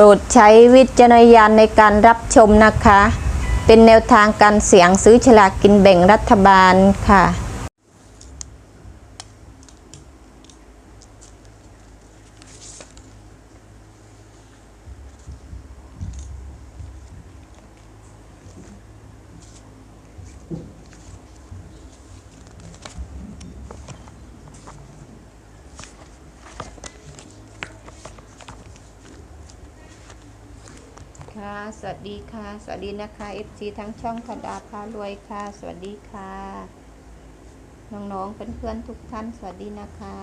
รดใช้วิจารณญาณในการรับชมนะคะ เป็นแนวทางการเสี่ยงซื้อฉลากกินแบ่งรัฐบาลค่ะ สวัสดีค่ะ สวัสดีนะคะ FC ทั้งช่องธดาพารวยค่ะ สวัสดีค่ะ น้องๆเพื่อนๆทุกท่าน สวัสดีนะคะ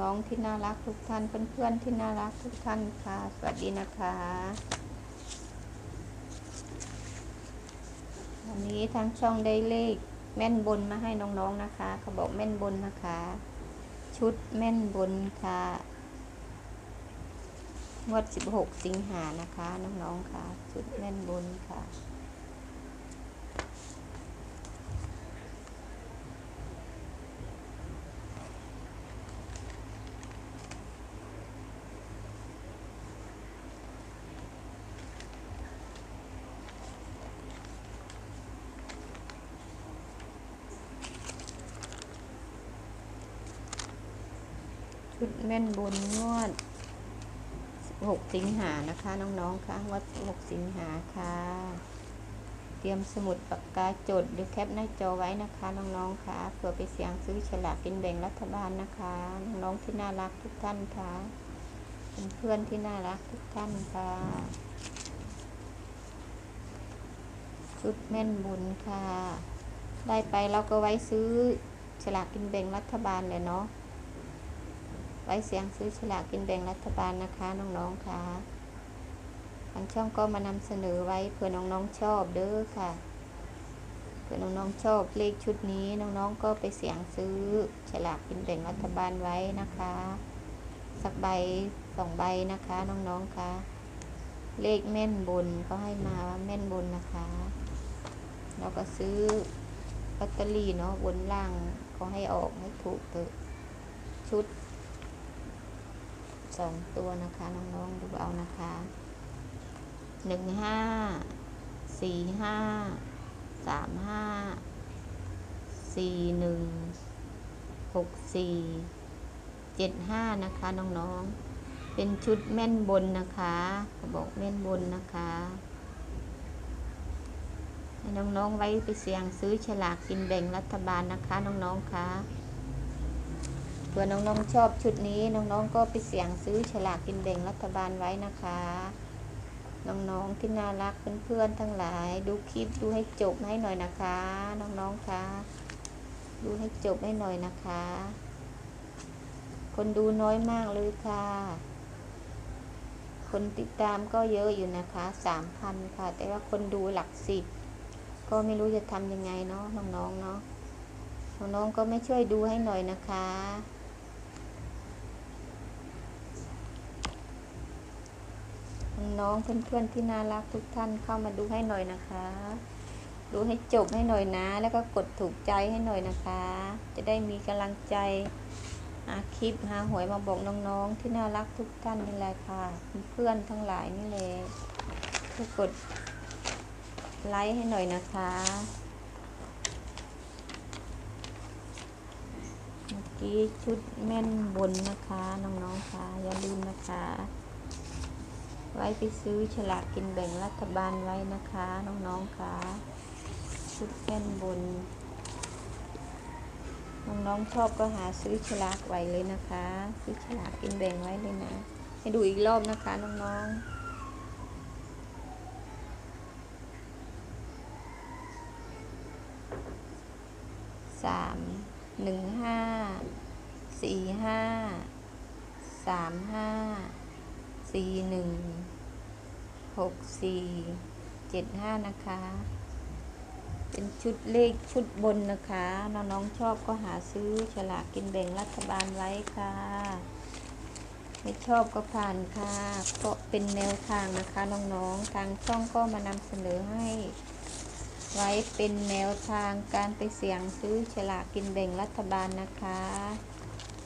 น้องๆที่น่ารักทุกท่าน เพื่อนๆที่น่ารักทุกท่านค่ะ สวัสดีนะคะวันนี้ทางช่องได้เลขแม่นบนมาให้น้องๆนะคะ เขาบอกแม่นบนนะคะ ชุดแม่นบนค่ะ งวด 16 สิงหานะคะ น้องๆค่ะชุดแม่นบนค่ะ ชุดแม่นบนงวด 6 สิงหานะคะน้องๆคะงวด6 สิงหาค่ะ เตรียมสมุดปากกาจดหรือแคปหน้าจอไว้นะคะน้องๆค่ะเพื่อไปเสียงซื้อฉลากกินแบ่งรัฐบาลนะคะน้องๆที่น่ารักทุกท่านค่ะเพื่อนที่น่ารักทุกท่านค่ะชุดแม่นบุญค่ะ ได้ไปเราก็ไว้ซื้อฉลากกินแบ่งรัฐบาลเลยเนาะ ไว้เสียงซื้อฉลากกินแบ่งรัฐบาลนะคะน้องๆค่ะทางช่องก็มานำเสนอไว้เผื่อน้องๆชอบเด้อค่ะเผื่อน้องๆชอบเลขชุดนี้น้องๆก็ไปเสียงซื้อฉลากกินแบ่งรัฐบาลไว้นะคะ สักใบสองใบนะคะน้องๆค่ะ เลขแม่นบนก็ให้มาว่าแม่นบนนะคะเราก็ซื้อลอตเตอรี่เนาะบนล่างก็ให้ออกให้ถูกเถอะชุด สองตัวนะคะ น้องๆดูเอานะคะหนึ่งห้าสี่ห้าสามห้าสี่หนึ่งหกสี่เจ็ดห้านะคะน้องๆ เป็นชุดแม่นบนนะคะเขาบอกแม่นบนนะคะให้น้องๆไว้ไปเสี่ยงซื้อฉลากกินแบ่งรัฐบาลนะคะน้องๆคะ ผื่อน้องๆชอบชุดนี้น้องๆก็ไปเสี่ยงซื้อฉลากกินแบ่งรัฐบาลไว้นะคะ น้องๆที่น่ารักเพื่อนๆทั้งหลาย ดูคลิปดูให้จบให้หน่อยนะคะ น้องๆคะดูให้จบให้หน่อยนะคะ คนดูน้อยมากเลยค่ะ คนติดตามก็เยอะอยู่นะคะสามพันค่ะ แต่ว่าคนดูหลักสิบก็ไม่รู้จะทำยังไงเนาะน้องๆเนาะน้องๆก็ไม่ช่วยดูให้หน่อยนะคะ น้องๆเพื่อนๆที่น่ารักทุกท่านเข้ามาดูให้หน่อยนะคะ ดูให้จบให้หน่อยนะ แล้วก็กดถูกใจให้หน่อยนะคะ จะได้มีกำลังใจหาคลิปหาหวยมาบอกน้องๆที่น่ารักทุกท่านนี่แหละค่ะ เพื่อนทั้งหลายนี่เลยก็กดไลค์ให้หน่อยนะคะเมื่อกี้ชุดแม่นบนนะคะน้องๆค่ะอย่าลืมนะคะ ไว้ไปซื้อฉลากกินแบ่งรัฐบาลไว้นะคะ น้องๆค่ะชุดแม่นบน น้องๆชอบก็หาซื้อฉลากไว้เลยนะคะ ซื้อฉลากกินแบ่งไว้เลยนะ ให้ดูอีกรอบนะคะน้องๆสามหนึ่งห้าสี่ห้าสามห้า สี่หนึ่งหกสี่เจ็ดห้านะคะ เป็นชุดเลขชุดบนนะคะ น้องๆชอบก็หาซื้อฉลากกินแบ่งรัฐบาลไว้ค่ะ ไม่ชอบก็ผ่านค่ะ ก็เป็นแนวทางนะคะ น้องๆ ทางช่องก็มานำเสนอให้ ไว้เป็นแนวทางการไปเสี่ยงซื้อฉลากกินแบ่งรัฐบาลนะคะ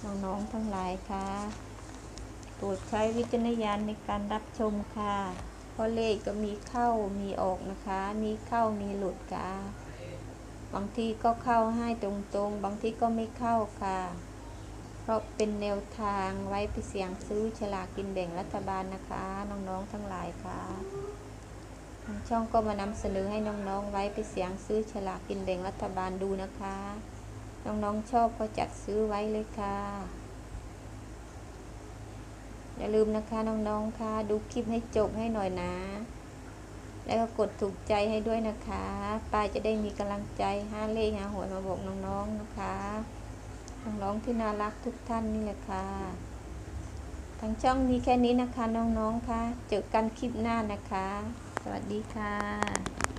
น้องๆทั้งหลายค่ะ โปรดใช้วิจารณญาณในการรับชมค่ะ เพราะเลขก็มีเข้ามีออกนะคะ มีเข้ามีหลุดค่ะ บางทีก็เข้าให้ตรงๆ บางทีก็ไม่เข้าค่ะ เพราะเป็นแนวทางไว้ไปเสี่ยงซื้อฉลากกินแบ่งรัฐบาลนะคะ น้องๆทั้งหลายค่ะทางช่องก็มานำเสนอให้น้องๆไว้ไปเสี่ยงซื้อฉลากกินแบ่งรัฐบาลดูนะคะ น้องๆชอบก็จัดซื้อไว้เลยค่ะ อย่าลืมนะคะน้องๆค่ะ ดูคลิปให้จบให้หน่อยนะ แล้วก็กดถูกใจให้ด้วยนะคะป้าจะได้มีกำลังใจหาเลขหาหวยมาบอกน้องๆนะคะน้องๆที่น่ารักทุกท่านนี่แหละค่ะทางช่องมีแค่นี้นะคะน้องๆค่ะ เจอกันคลิปหน้านะคะ สวัสดีค่ะ